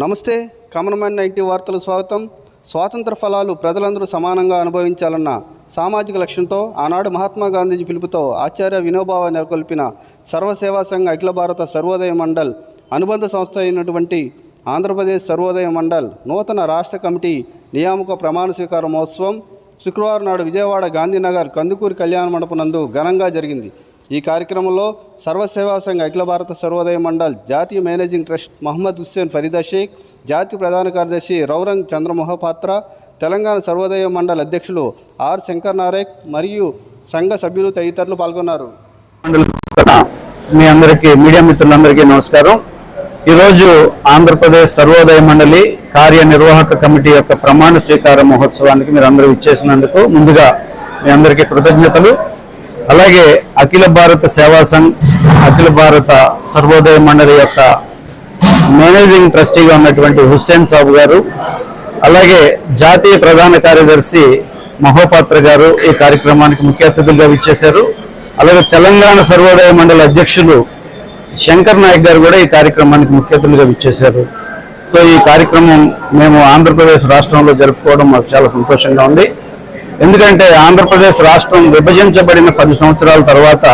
నమస్తే కామన్మ్యాన్ నైన్టీ వార్తలు స్వాగతం. స్వాతంత్ర ఫలాలు ప్రజలందరూ సమానంగా అనుభవించాలన్న సామాజిక లక్ష్యంతో ఆనాడు మహాత్మా గాంధీజీ పిలుపుతో ఆచార్య వినోబావ నెలకొల్పిన సర్వసేవా సంఘ అఖిల భారత సర్వోదయ మండల్ అనుబంధ సంస్థ అయినటువంటి ఆంధ్రప్రదేశ్ సర్వోదయ మండల్ నూతన రాష్ట్ర కమిటీ నియామక ప్రమాణ స్వీకార మహోత్సవం శుక్రవారం నాడు విజయవాడ గాంధీనగర్ కందుకూరి కళ్యాణ మండపం నందు ఘనంగా జరిగింది. ఈ కార్యక్రమంలో సర్వసేవా సంఘ అఖిల భారత సర్వోదయ మండల్ జాతీయ మేనేజింగ్ ట్రస్ట్ మహమ్మద్ హుస్సేన్ ఫరీదా షేక్ జాతీయ ప్రధాన కార్యదర్శి రౌరంగ్ చంద్రమోహపాత్ర తెలంగాణ సర్వోదయ మండల్ అధ్యక్షులు ఆర్ శంకర్ నారాయక్ మరియు సంఘ సభ్యులు తదితరులు పాల్గొన్నారు. మండలి మీ అందరికీ మీడియా మిత్రులందరికీ నమస్కారం. ఈరోజు ఆంధ్రప్రదేశ్ సర్వోదయ మండలి కార్యనిర్వాహక కమిటీ యొక్క ప్రమాణ స్వీకార మహోత్సవానికి మీరు అందరూ ఇచ్చేసినందుకు ముందుగా మీ అందరికీ కృతజ్ఞతలు. అలాగే అఖిల భారత సేవా సంఘ్ అఖిల భారత సర్వోదయ మండలి యొక్క మేనేజింగ్ ట్రస్టీగా ఉన్నటువంటి హుస్సేన్ సాబు గారు అలాగే జాతీయ ప్రధాన కార్యదర్శి మహోపాత్ర గారు ఈ కార్యక్రమానికి ముఖ్య అతిథులుగా విచ్చేశారు. అలాగే తెలంగాణ సర్వోదయ మండలి అధ్యక్షులు శంకర్ నాయక్ గారు కూడా ఈ కార్యక్రమానికి ముఖ్య అతిథులుగా విచ్చేశారు. సో ఈ కార్యక్రమం మేము ఆంధ్రప్రదేశ్ రాష్ట్రంలో జరుపుకోవడం మాకు చాలా సంతోషంగా ఉంది. ఎందుకంటే ఆంధ్రప్రదేశ్ రాష్ట్రం విభజించబడిన పది సంవత్సరాల తర్వాత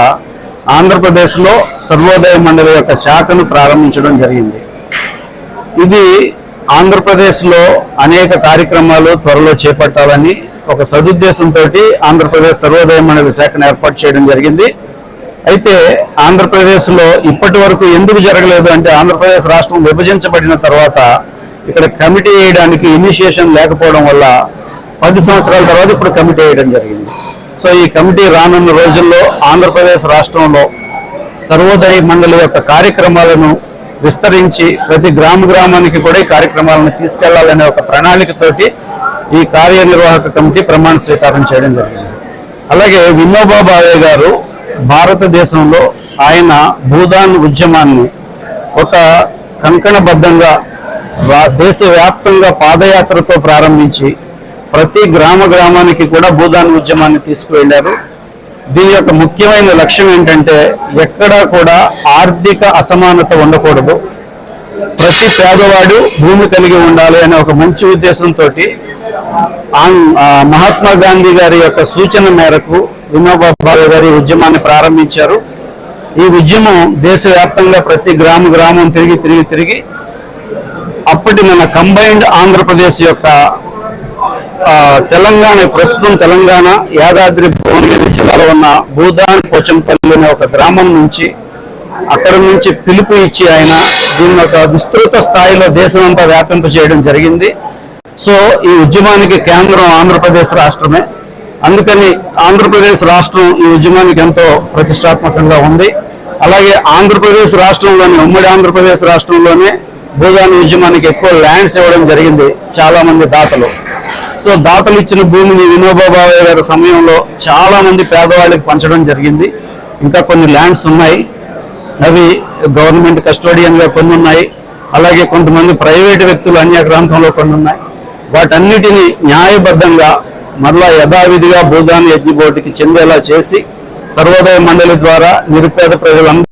ఆంధ్రప్రదేశ్లో సర్వోదయ మండలి యొక్క శాఖను ప్రారంభించడం జరిగింది. ఇది ఆంధ్రప్రదేశ్లో అనేక కార్యక్రమాలు త్వరలో చేపట్టాలని ఒక సదుద్దేశంతో ఆంధ్రప్రదేశ్ సర్వోదయ మండలి శాఖను ఏర్పాటు చేయడం జరిగింది. అయితే ఆంధ్రప్రదేశ్లో ఇప్పటి వరకు ఎందుకు జరగలేదు అంటే ఆంధ్రప్రదేశ్ రాష్ట్రం విభజించబడిన తర్వాత ఇక్కడ కమిటీ వేయడానికి ఇనిషియేషన్ లేకపోవడం వల్ల పది సంవత్సరాల తర్వాత ఇప్పుడు కమిటీ వేయడం జరిగింది. సో ఈ కమిటీ రానున్న రోజుల్లో ఆంధ్రప్రదేశ్ రాష్ట్రంలో సర్వోదయ మండలి యొక్క కార్యక్రమాలను విస్తరించి ప్రతి గ్రామ గ్రామానికి కూడా ఈ కార్యక్రమాలను తీసుకెళ్ళాలనే ఒక ప్రణాళికతోటి ఈ కార్యనిర్వాహక కమిటీ ప్రమాణ స్వీకారం చేయడం జరిగింది. అలాగే వినోబా భావే గారు భారతదేశంలో ఆయన భూదాన్ ఉద్యమాన్ని ఒక కంకణబద్ధంగా దేశవ్యాప్తంగా పాదయాత్రతో ప్రారంభించి ప్రతి గ్రామ గ్రామానికి కూడా భూదాన్ ఉద్యమాన్ని తీసుకువెళ్ళారు దీని యొక్క ముఖ్యమైన లక్ష్యం ఏంటంటే ఎక్కడా కూడా ఆర్థిక అసమానత ఉండకూడదు. ప్రతి పేదవాడు భూమి కలిగి ఉండాలి అనే ఒక మంచి ఉద్దేశంతో మహాత్మా గాంధీ గారి యొక్క సూచన మేరకు వినోబా భావే గారి ఉద్యమాన్ని ప్రారంభించారు. ఈ ఉద్యమం దేశవ్యాప్తంగా ప్రతి గ్రామ గ్రామం తిరిగి తిరిగి తిరిగి అప్పటి మన కంబైన్డ్ ఆంధ్రప్రదేశ్ యొక్క తెలంగాణ ప్రస్తుతం తెలంగాణ యాదాద్రి భువనగిరి జిల్లాలో ఉన్న భూదాన్ పోచంపల్లి అనే ఒక గ్రామం నుంచి అక్కడ నుంచి పిలుపు ఇచ్చి ఆయన దీన్ని ఒక విస్తృత స్థాయిలో దేశమంతా వ్యాపింప చేయడం జరిగింది. సో ఈ ఉద్యమానికి కేంద్రం ఆంధ్రప్రదేశ్ రాష్ట్రమే. అందుకని ఆంధ్రప్రదేశ్ రాష్ట్రం ఈ ఉద్యమానికి ఎంతో ప్రతిష్టాత్మకంగా ఉంది. అలాగే ఆంధ్రప్రదేశ్ రాష్ట్రంలోని ఉమ్మడి ఆంధ్రప్రదేశ్ రాష్ట్రంలోనే భూదాన్ ఉద్యమానికి ఎక్కువ ల్యాండ్స్ ఇవ్వడం జరిగింది చాలామంది దాతలు. సో దాతలు ఇచ్చిన భూమిని వినోబా గారి సమయంలో చాలా మంది పేదవాళ్ళకి పంచడం జరిగింది. ఇంకా కొన్ని ల్యాండ్స్ ఉన్నాయి. అవి గవర్నమెంట్ కస్టోడియన్గా కొన్ని ఉన్నాయి. అలాగే కొంతమంది ప్రైవేట్ వ్యక్తులు అన్య ప్రాంతంలో కొన్ని ఉన్నాయి. వాటన్నిటిని న్యాయబద్ధంగా మరలా యథావిధిగా భూదాన్ యజ్ఞ బోర్డుకి చెందేలా చేసి సర్వోదయ మండలి ద్వారా నిరుపేద ప్రజలందరూ